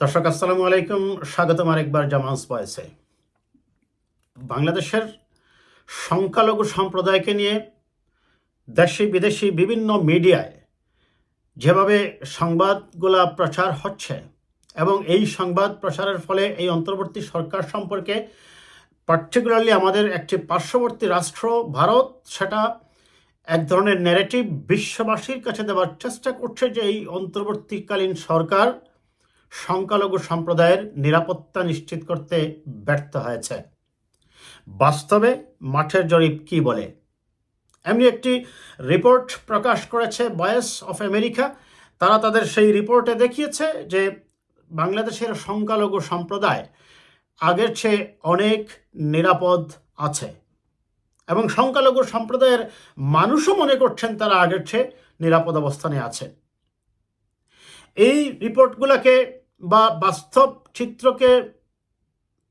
দর্শক, আসসালামু আলাইকুম। স্বাগতম আরেকবার জামান্স বয়েসে বাংলাদেশের সংখ্যালঘু সম্প্রদায়কে নিয়ে দেশি, বিদেশি বিভিন্ন মিডিয়ায় যেভাবে সংবাদগুলা প্রচার হচ্ছে এবং এই সংবাদ প্রচারের ফলে এই অন্তর্বর্তী সরকার সম্পর্কে পার্টিকুলারলি আমাদের একটি পার্শ্ববর্তী রাষ্ট্র ভারত, সেটা এক ধরনের ন্যারেটিভ বিশ্ববাসীর কাছে দেওয়ার চেষ্টা করছে যে এই অন্তর্বর্তীকালীন সরকার সংখ্যালঘু সম্প্রদায়ের নিরাপত্তা নিশ্চিত করতে ব্যর্থ হয়েছে। বাস্তবে মাঠের জরিপ কি বলে? এমনি একটি রিপোর্ট প্রকাশ করেছে বয়েস অফ আমেরিকা। তারা তাদের সেই রিপোর্টে দেখিয়েছে যে বাংলাদেশের সংখ্যালঘু সম্প্রদায় আগের চেয়ে অনেক নিরাপদ আছে এবং সংখ্যালঘু সম্প্রদায়ের মানুষও মনে করছেন তারা আগের চেয়ে নিরাপদ অবস্থানে আছে। এই রিপোর্টগুলোকে বা বাস্তব চিত্রকে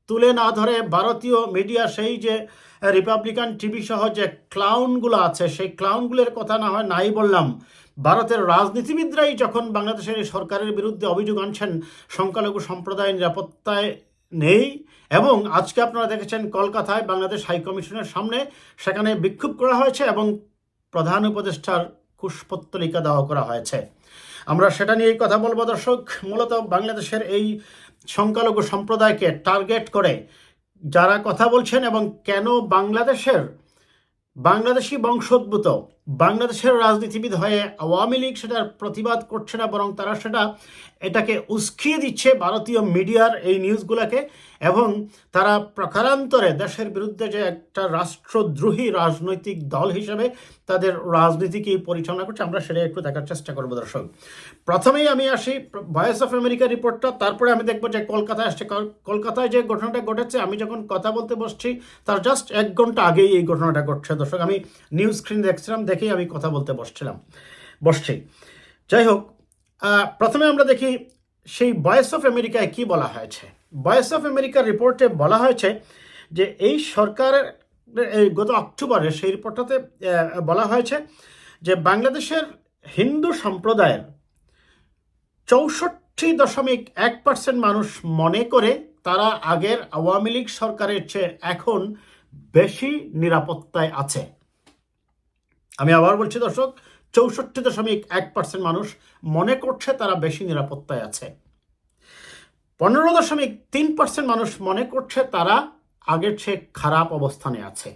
তুলে না ধরে ভারতীয় মিডিয়া সেই যে রিপাবলিকান টিভি সহ যে ক্লাউনগুলো আছে, সেই ক্লাউনগুলোর কথা না হয় নাই বললাম। ভারতের রাজনীতিবিদরাই যখন বাংলাদেশের সরকারের বিরুদ্ধে অভিযোগ আনছেন, সংখ্যালঘু সম্প্রদায় নিরাপত্তায় নেই এবং আজকে আপনারা দেখেছেন কলকাতায় বাংলাদেশ হাইকমিশনের সামনে সেখানে বিক্ষোভ করা হয়েছে এবং প্রধান উপদেষ্টার কুশপত্তলিকা দেওয়া করা হয়েছে। আমরা সেটা নিয়েই কথা বলব, দর্শক। মূলত বাংলাদেশের এই সংখ্যালঘু সম্প্রদায়কে টার্গেট করে যারা কথা বলছেন এবং কেন বাংলাদেশের বাংলাদেশি বংশোদ্ভূত বাংলাদেশের রাজনীতিবিদ হয়ে আওয়ামী লীগ সেটার প্রতিবাদ করছে না, বরং তারা সেটা এটাকে উস্কিয়ে দিচ্ছে ভারতীয় মিডিয়ার এই নিউজগুলোকে এবং তারা প্রকারান্তরে দেশের বিরুদ্ধে যে একটা রাষ্ট্রদ্রোহী রাজনৈতিক দল হিসেবে তাদের রাজনীতিকে পরিচালনা করছে, আমরা সেটা একটু দেখার চেষ্টা করব দর্শক। প্রথমেই আমি আসি ভয়েস অফ আমেরিকা রিপোর্টটা তারপরে আমি দেখব যে কলকাতায় আসছে। কল- কলকাতায় যে ঘটনাটা ঘটেছে, আমি যখন কথা বলতে বসছি, তার জাস্ট এক ঘণ্টা আগেই এই ঘটনাটা ঘটছে। দর্শক, আমি নিউজ স্ক্রিন দেখছিলাম দেখেই আমি কথা বলতে বসছিলাম। বসছি যাই হোক প্রথমে আমরা দেখি সেই ভয়েস অফ আমেরিকায় কি বলা হয়েছে। ভয়েস অফ আমেরিকার রিপোর্টে বলা হয়েছে যে এই সরকারের, এই গত অক্টোবরে সেই রিপোর্টটাতে বলা হয়েছে যে বাংলাদেশের হিন্দু সম্প্রদায়ের চৌষট্টি দশমিক এক পার্সেন্ট মানুষ মনে করে তারা আগের আওয়ামী লীগ সরকারের চেয়ে এখন বেশি নিরাপত্তায় আছে। আমি আবার বলছি, দর্শক, চৌষট্টি দশমিক এক পার্সেন্ট মানুষ মনে করছে তারা বেশি নিরাপত্তায় আছে। পনেরো দশমিক তিন পার্সেন্ট মানুষ মনে করছে তারা আগের চেয়ে খারাপ অবস্থানে আছে।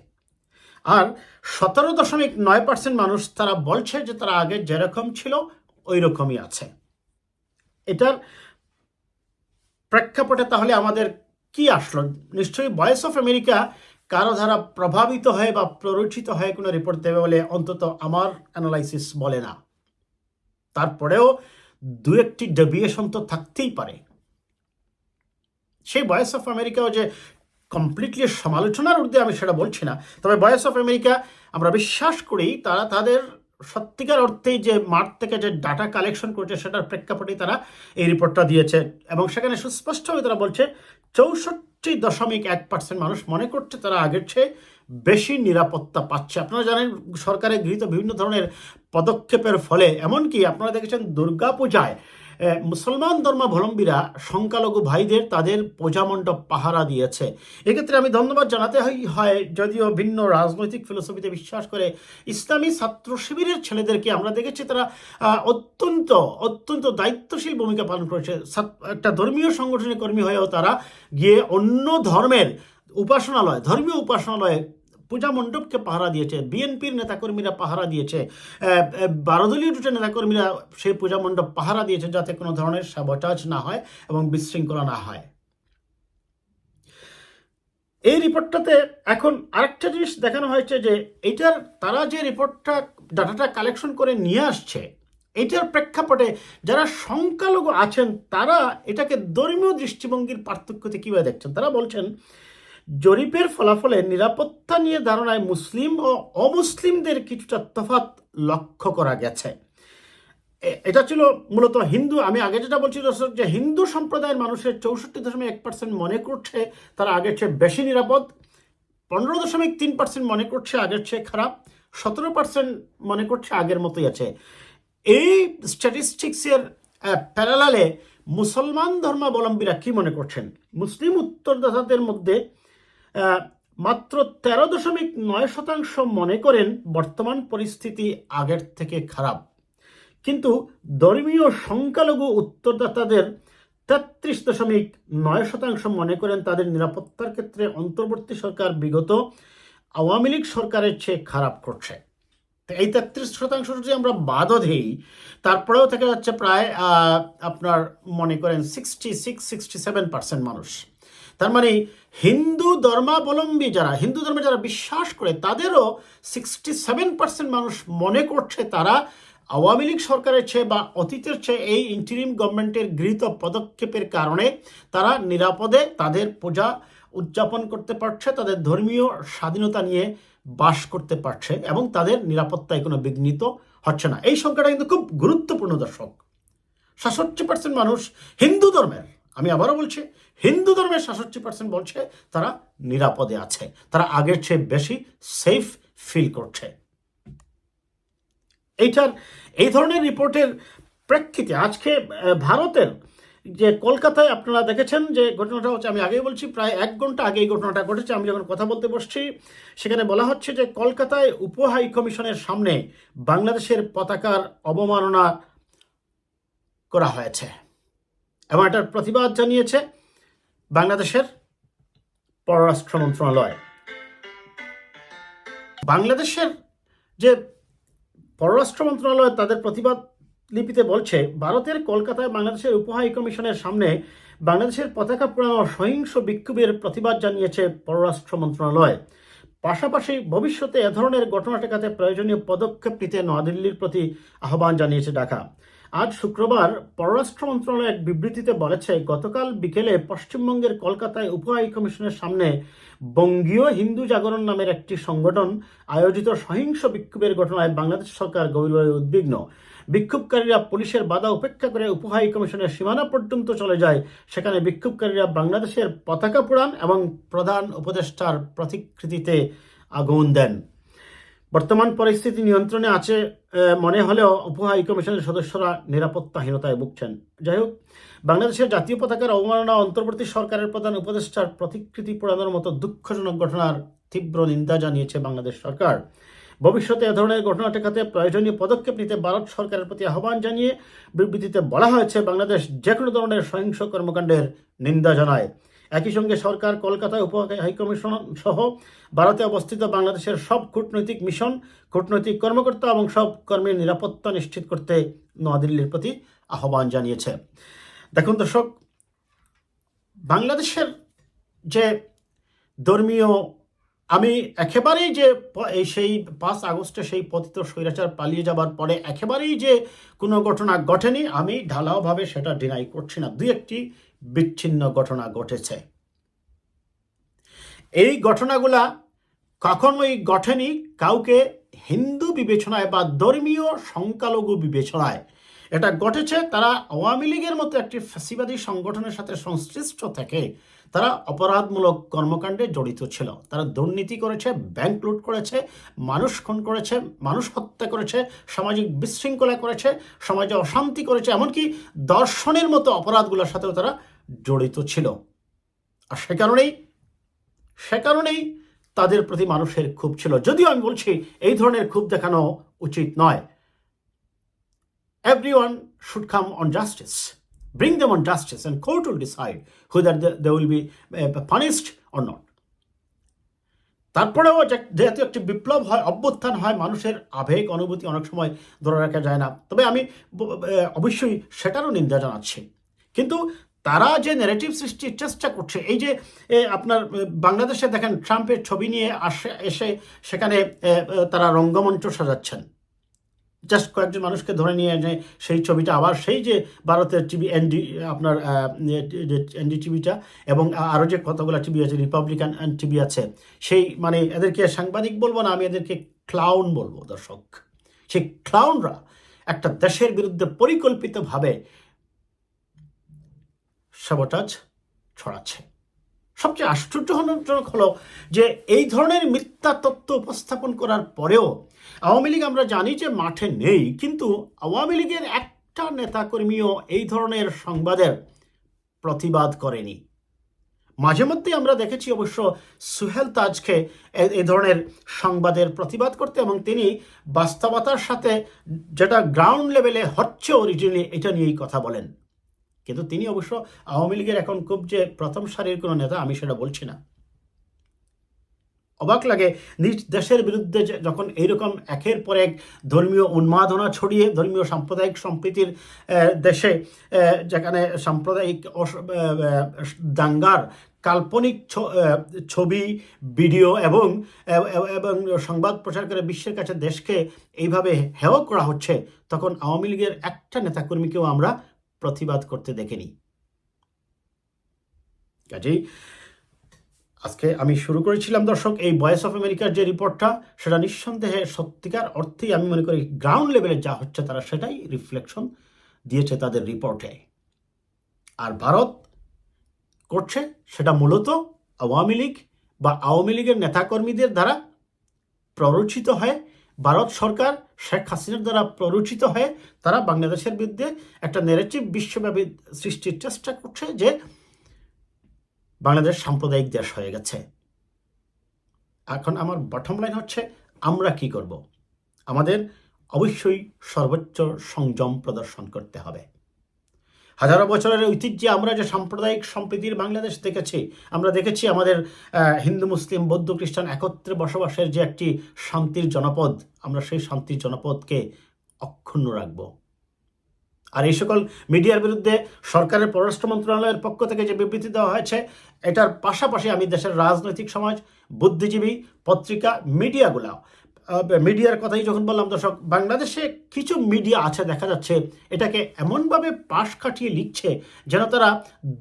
আর সতেরো দশমিক নয় পার্সেন্ট মানুষ তারা বলছে যে তারা আগে যেরকম ছিল ওই রকমই আছে। এটার প্রেক্ষাপটে তাহলে আমাদের কি আসলো? নিশ্চয়ই ভয়েস অফ আমেরিকা কারও দ্বারা প্রভাবিত হয়ে বা প্ররোচিত হয়ে কোনো রিপোর্ট দেবে বলে অন্তত আমার অ্যানালাইসিস বলে না। তারপরেও দু একটি ডেভিয়েশন তো থাকতেই পারে। সেই ভয়েস অফ আমেরিকাও যে কমপ্লিটলি সমালোচনার ঊর্ধ্বে আমি সেটা বলছি না। তবে ভয়েস অফ আমেরিকা আমরা বিশ্বাস করি, তারা তাদের সত্যিকার অর্থেই যে মাঠ থেকে যে ডাটা কালেকশন করছে, সেটার প্রেক্ষাপটে তারা এই রিপোর্টটা দিয়েছে। এবং সেখানে সুস্পষ্টভাবে তারা বলছে, চৌষট্টি দশমিক এক পার্সেন্ট মানুষ মনে করছে তারা আগের চেয়ে বেশি নিরাপত্তা পাচ্ছে। আপনারা জানেন সরকারের গৃহীত বিভিন্ন ধরনের পদক্ষেপের ফলে, এমনকি আপনারা দেখেছেন দুর্গাপূজায় মুসলমান ধর্মাবলম্বীরা সংখ্যালঘু ভাইদের তাদের পূজা মণ্ডপ পাহারা দিয়েছে। এক্ষেত্রে আমি ধন্যবাদ জানাতে হয় যদিও ভিন্ন রাজনৈতিক ফিলোসফিতে বিশ্বাস করে ইসলামী ছাত্র শিবিরের ছেলেদেরকে আমরা দেখেছি, তারা অত্যন্ত অত্যন্ত দায়িত্বশীল ভূমিকা পালন করেছে। একটা ধর্মীয় সংগঠনের কর্মী হয়েও তারা গিয়ে অন্য ধর্মের উপাসনালয়, ধর্মীয় উপাসনালয়ে পূজা মণ্ডপকে পাহারা দিয়েছে, বিএনপির নেতাকর্মীরা পাহারা দিয়েছে বারোদলীয় দুটো নেতাকর্মীরা সেই পূজা মণ্ডপ পাহারা দিয়েছে যাতে কোনো ধরনের সাবটাজ না হয় এবং বিশৃঙ্খলা না হয়। এই রিপোর্টটাতে এখন আরেকটা জিনিস দেখানো হয়েছে যে এইটার তারা যে রিপোর্টটা ডাটাটা কালেকশন করে নিয়ে আসছে, এইটার প্রেক্ষাপটে যারা সংখ্যালঘু আছেন, তারা এটাকে ধর্মীয় দৃষ্টিভঙ্গির পার্থক্যতে কীভাবে দেখছেন? তারা বলছেন জরিপের ফলাফলে নিরাপত্তা নিয়ে ধারণায় মুসলিম ও অমুসলিমদের কিছুটা তফাৎ লক্ষ্য করা গেছে। এটা ছিল মূলত হিন্দু। আমি আগে যেটা বলছি দর্শক, যে হিন্দু সম্প্রদায়ের মানুষের চৌষট্টি দশমিক এক পার্সেন্ট মনে করছে তারা আগের চেয়ে বেশি নিরাপদ। পনেরো দশমিক তিন পার্সেন্ট মনে করছে আগের চেয়ে খারাপ। সতেরো পার্সেন্ট মনে করছে আগের মতোই আছে। এই স্ট্যাটিস্টিক্সের প্যারালালে মুসলমান ধর্মাবলম্বীরা কি মনে করছেন? মুসলিম উত্তরদাতাদের মধ্যে মাত্র তেরো দশমিক নয় শতাংশ মনে করেন বর্তমান পরিস্থিতি আগের থেকে খারাপ। কিন্তু ধর্মীয় সংখ্যালঘু উত্তরদাতাদের তেত্রিশ দশমিক নয় শতাংশ মনে করেন তাদের নিরাপত্তার ক্ষেত্রে অন্তর্বর্তী সরকার বিগত আওয়ামী লীগ সরকারের চেয়ে খারাপ করছে। এই তেত্রিশ শতাংশ যদি আমরা বাদও দিই, তারপরেও থেকে যাচ্ছে প্রায় আপনার মনে করেন sixty six sixty seven percent মানুষ। তার মানে হিন্দু ধর্মাবলম্বী যারা, হিন্দু ধর্মে যারা বিশ্বাস করে, তাদেরও সিক্সটি সেভেন পার্সেন্ট মানুষ মনে করছে তারা আওয়ামী লীগ সরকারের চেয়ে বা অতীতের চেয়ে এই ইন্টারিম গভর্নমেন্টের গৃহীত পদক্ষেপের কারণে তারা নিরাপদে তাদের পূজা উদযাপন করতে পারছে, তাদের ধর্মীয় স্বাধীনতা নিয়ে বাস করতে পারছে এবং তাদের নিরাপত্তায় কোনো বিঘ্নিত হচ্ছে না। এই সংখ্যাটা কিন্তু খুব গুরুত্বপূর্ণ দর্শক। সাতষট্টি পার্সেন্ট মানুষ হিন্দু ধর্মের। আমি আবারও বলছি, হিন্দু ধর্মের সাতষট্টি পার্সেন্ট বলছে তারা নিরাপদে আছে। তারা আগের চেয়ে বেশি সেফ ফিল করছে। এইটার, এই ধরনের রিপোর্টের প্রেক্ষিতে আজকে ভারতের যে কলকাতায় আপনারা দেখেছেন যে ঘটনাটা হচ্ছে, আমি আগেই বলছি, প্রায় এক ঘণ্টা আগে এই ঘটনাটা ঘটেছে, আমি যখন কথা বলতে বসছি, সেখানে বলা হচ্ছে যে কলকাতায় উপ হাই কমিশনের সামনে বাংলাদেশের পতাকার অবমাননা করা হয়েছে। এবং এটার প্রতিবাদ জানিয়েছে বাংলাদেশের পররাষ্ট্র মন্ত্রণালয়। বাংলাদেশের যে পররাষ্ট্র মন্ত্রণালয় তাদের প্রতিবাদ লিপিতে বলছে, ভারতের কলকাতায় বাংলাদেশের উপহাই কমিশনের সামনে বাংলাদেশের পতাকা পোড়ানো সহিংস বিক্ষোভের প্রতিবাদ জানিয়েছে পররাষ্ট্র মন্ত্রণালয়। পাশাপাশি ভবিষ্যতে এ ধরনের ঘটনা ঠেকাতে প্রয়োজনীয় পদক্ষেপ নিতে নয়াদিল্লির প্রতি আহ্বান জানিয়েছে ঢাকা। আজ শুক্রবার পররাষ্ট্র মন্ত্রণালয় এক বিবৃতিতে বলেছে, গতকাল বিকেলে পশ্চিমবঙ্গের কলকাতায় উপ হাই কমিশনের সামনে বঙ্গীয় হিন্দু জাগরণ নামের একটি সংগঠন আয়োজিত সহিংস বিক্ষোভের ঘটনায় বাংলাদেশ সরকার গভীরভাবে উদ্বিগ্ন। বিক্ষোভকারীরা পুলিশের বাধা উপেক্ষা করে উপহাই কমিশনের সীমানা পর্যন্ত চলে যায়। সেখানে বিক্ষোভকারীরা বাংলাদেশের পতাকা পোড়ান এবং প্রধান উপদেষ্টার প্রতিকৃতিতে আগুন দেন। বর্তমান পরিস্থিতি নিয়ন্ত্রণে আছে মনে হলেও উপহাই কমিশনের সদস্যরা নিরাপত্তাহীনতায় ভুগছেন। যাই হোক, বাংলাদেশের জাতীয় পতাকার অবমাননা অন্তর্বর্তী সরকারের প্রধান উপদেষ্টার প্রতিকৃতি পোড়ানোর মতো দুঃখজনক ঘটনার তীব্র নিন্দা জানিয়েছে বাংলাদেশ সরকার। ভবিষ্যতে এ ধরনের ঘটনা ঠেকাতে প্রয়োজনীয় পদক্ষেপ নিতে ভারত সরকারের প্রতি আহ্বান জানিয়ে বিবৃতিতে বলা হয়েছে, বাংলাদেশ যে কোনো ধরনের সহিংস কর্মকাণ্ডের নিন্দা জানায়। একই সঙ্গে সরকার কলকাতায় উপ হাইকমিশন সহ ভারতে অবস্থিত বাংলাদেশের সব কূটনৈতিক মিশন, কূটনৈতিক কর্মকর্তা এবং সব কর্মীর নিরাপত্তা নিশ্চিত করতে নয়াদিল্লির প্রতি আহ্বান জানিয়েছে। দেখুন দর্শক, বাংলাদেশের যে ধর্মীয়, আমি একেবারেই যে সেই পাঁচ আগস্টে সেই পতিত স্বৈরাচার পালিয়ে যাবার পরে একেবারেই যে কোনো ঘটনা ঘটেনি, আমি ঢালাওভাবে সেটা ডিনাই করছি না। দুই একটি বিচ্ছিন্ন ঘটনা ঘটেছে। এই ঘটনাগুলা কখনোই ঘটেনি কাউকে হিন্দু বিবেচনায় বা ধর্মীয় সংখ্যালঘু বিবেচনায়। এটা ঘটেছে তারা আওয়ামী লীগের মতো একটি ফ্যাসিবাদী সংগঠনের সাথে সংশ্লিষ্ট থেকে তারা অপরাধমূলক কর্মকাণ্ডে জড়িত ছিল। তারা দুর্নীতি করেছে ব্যাংক লুট করেছে, মানুষ খুন করেছে, মানুষ হত্যা করেছে, সামাজিক বিশৃঙ্খলা করেছে, সমাজে অশান্তি করেছে, এমনকি দর্শনের মতো অপরাধগুলোর সাথেও তারা জড়িত ছিল। আর সে কারণেই সে কারণেই তাদের প্রতি মানুষের ক্ষোভ ছিল। যদিও আমি বলছি এই ধরনের ক্ষোভ দেখানো উচিত নয়। Everyone should come on justice. Bring them on justice, and court will decide whether will be uh, punished or not. তারপরেও যেহেতু একটি বিপ্লব হয় অভ্যুত্থান হয় মানুষের আবেগ অনুভূতি অনেক সময় ধরে রাখা যায় না। তবে আমি অবশ্যই সেটারও নিন্দা জানাচ্ছি। কিন্তু তারা যে ন্যারেটিভ সৃষ্টির চেষ্টা করছে, এই যে আপনার বাংলাদেশে দেখেন ট্রাম্পের ছবি নিয়ে আসে, এসে সেখানে তারা রঙ্গমঞ্চ সাজাচ্ছেন। জাস্ট কয়েকজন মানুষকে ধরে নিয়ে এনে সেই ছবিটা, আবার সেই যে ভারতের টিভি, এনডি, আপনার এনডি টিভিটা, এবং আরও যে কতগুলো টিভি আছে রিপাবলিকান টিভি আছে, সেই মানে এদেরকে সাংবাদিক বলব না, আমি এদেরকে ক্লাউন বলব, দর্শক। সেই ক্লাউনরা একটা দেশের বিরুদ্ধে পরিকল্পিতভাবে সাবোটাজ ছড়াচ্ছে। সবচেয়ে আশ্চর্যজনক হলো যে এই ধরনের মিথ্যা তত্ত্ব উপস্থাপন করার পরেও আওয়ামী লীগ আমরা জানি যে মাঠে নেই, কিন্তু আওয়ামী লীগের একটা নেতাকর্মীও এই ধরনের সংবাদের প্রতিবাদ করেনি। মাঝে মধ্যেই আমরা দেখেছি অবশ্য সুহেল তাজকে এ- ধরনের সংবাদের প্রতিবাদ করতে এবং তিনি বাস্তবতার সাথে যেটা গ্রাউন্ড লেভেলে হচ্ছে অরিজিনালি এটা নিয়েই কথা বলেন। কিন্তু তিনি অবশ্য আওয়ামী লীগের এখন খুব যে প্রথম সারির কোনো নেতা, আমি সেটা বলছি না। অবাক লাগে, নিজ দেশের বিরুদ্ধে যখন এইরকম একের পর এক ধর্মীয় উন্মাদনা ছড়িয়ে ধর্মীয় সাম্প্রদায়িক সম্প্রীতির দেশে যেখানে সাম্প্রদায়িক দাঙ্গার কাল্পনিক ছবি, ভিডিও এবং এবং সংবাদ প্রচার করে বিশ্বের কাছে দেশকে এইভাবে হেয় করা হচ্ছে, তখন আওয়ামী লীগের একটা নেতাকর্মীকেও আমরা প্রতিবাদ করতে দেখেনি। কাজেই আজকে আমি শুরু করেছিলাম, দর্শক, এই ভয়েস অফ আমেরিকার যে রিপোর্টটা সেটা নিঃসন্দেহে সত্যিকার অর্থেই আমি মনে করি গ্রাউন্ড লেভেলে যা হচ্ছে তারা সেটাই রিফ্লেকশন দিয়েছে তাদের রিপোর্টে আর ভারত করছে সেটা মূলত আওয়ামী লীগ বা আওয়ামী লীগের নেতাকর্মীদের দ্বারা প্ররোচিত হয়ে ভারত সরকার শেখ হাসিনার দ্বারা প্ররোচিত হয়ে তারা বাংলাদেশের বিরুদ্ধে একটা নেরেটিভ বিশ্বব্যাপী সৃষ্টির চেষ্টা করছে যে বাংলাদেশ সাম্প্রদায়িক দেশ হয়ে গেছে। এখন আমার বটম লাইন হচ্ছে, আমরা কি করব? আমাদের অবশ্যই সর্বোচ্চ সংযম প্রদর্শন করতে হবে। হাজারো বছরের ঐতিহ্যে আমরা যে সাম্প্রদায়িক সম্প্রীতির বাংলাদেশ দেখেছি, আমরা দেখেছি আমাদের হিন্দু, মুসলিম, বৌদ্ধ, খ্রিস্টান একত্রে বসবাসের যে একটি শান্তির জনপদ, আমরা সেই শান্তির জনপদকে অক্ষুণ্ণ রাখব। আর এই সকল মিডিয়ার বিরুদ্ধে সরকারের পররাষ্ট্র মন্ত্রণালয়ের পক্ষ থেকে যে বিবৃতি দেওয়া হয়েছে, এটার পাশাপাশি আমি দেশের রাজনৈতিক সমাজ, বুদ্ধিজীবী, পত্রিকা মিডিয়াগুলা মিডিয়ার কথাই যখন বললাম, দর্শক, বাংলাদেশে কিছু মিডিয়া আছে, দেখা যাচ্ছে, এটাকে এমনভাবে পাশ কাটিয়ে লিখছে যেন তারা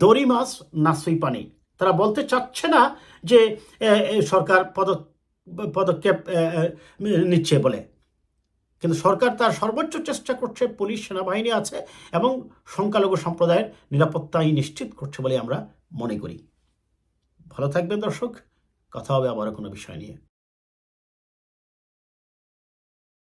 দড়ি মাছ নাসুই পানি তারা বলতে চাচ্ছে না যে সরকার পদ পদক্ষেপ নিচ্ছে বলে। কিন্তু সরকার তার সর্বোচ্চ চেষ্টা করছে, পুলিশ, সেনাবাহিনী আছে এবং সংখ্যালঘু সম্প্রদায়ের নিরাপত্তাই নিশ্চিত করছে বলে আমরা মনে করি। ভালো থাকবেন, দর্শক। কথা হবে আবারও কোনো বিষয় নিয়ে।